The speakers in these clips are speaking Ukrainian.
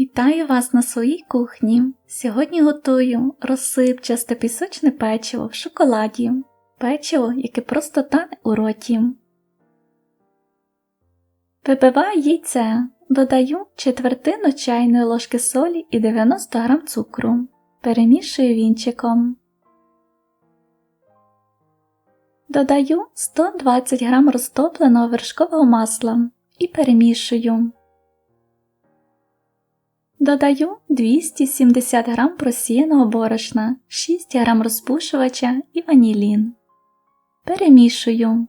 Вітаю вас на своїй кухні. Сьогодні готую розсипчасте пісочне печиво в шоколаді. Печиво, яке просто тане у роті. Вибиваю яйце, додаю четвертину чайної ложки солі і 90 г цукру. Перемішую вінчиком. Додаю 120 г розтопленого вершкового масла і перемішую. Додаю 270 г просіяного борошна, 6 г розпушувача і ванілін. Перемішую.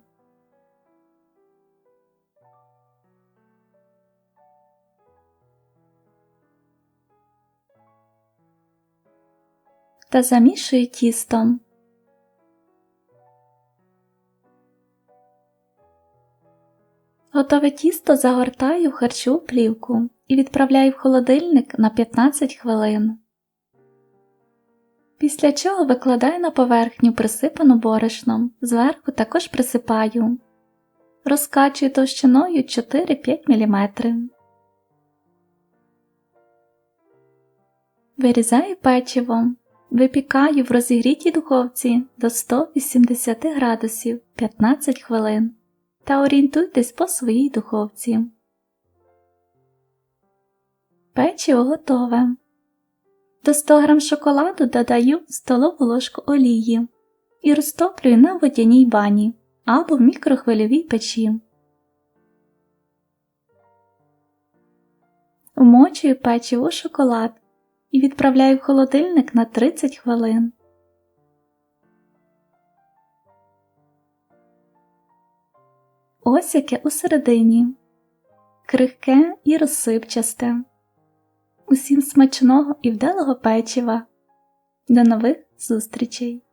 Та замішую тістом. Готове тісто загортаю в харчову плівку і відправляю в холодильник на 15 хвилин. Після чого викладаю на поверхню присипану борошном, зверху також присипаю, розкачую товщиною 4-5 мм. Вирізаю печиво, випікаю в розігрітій духовці до 180 градусів 15 хвилин та орієнтуйтесь по своїй духовці. Печиво готове. До 100 г шоколаду додаю столову ложку олії і розтоплюю на водяній бані або в мікрохвильовій печі. Вмочую печиво у шоколад і відправляю в холодильник на 30 хвилин. Ось яке усередині, крихке і розсипчасте. Усім смачного і вдалого печива. До нових зустрічей!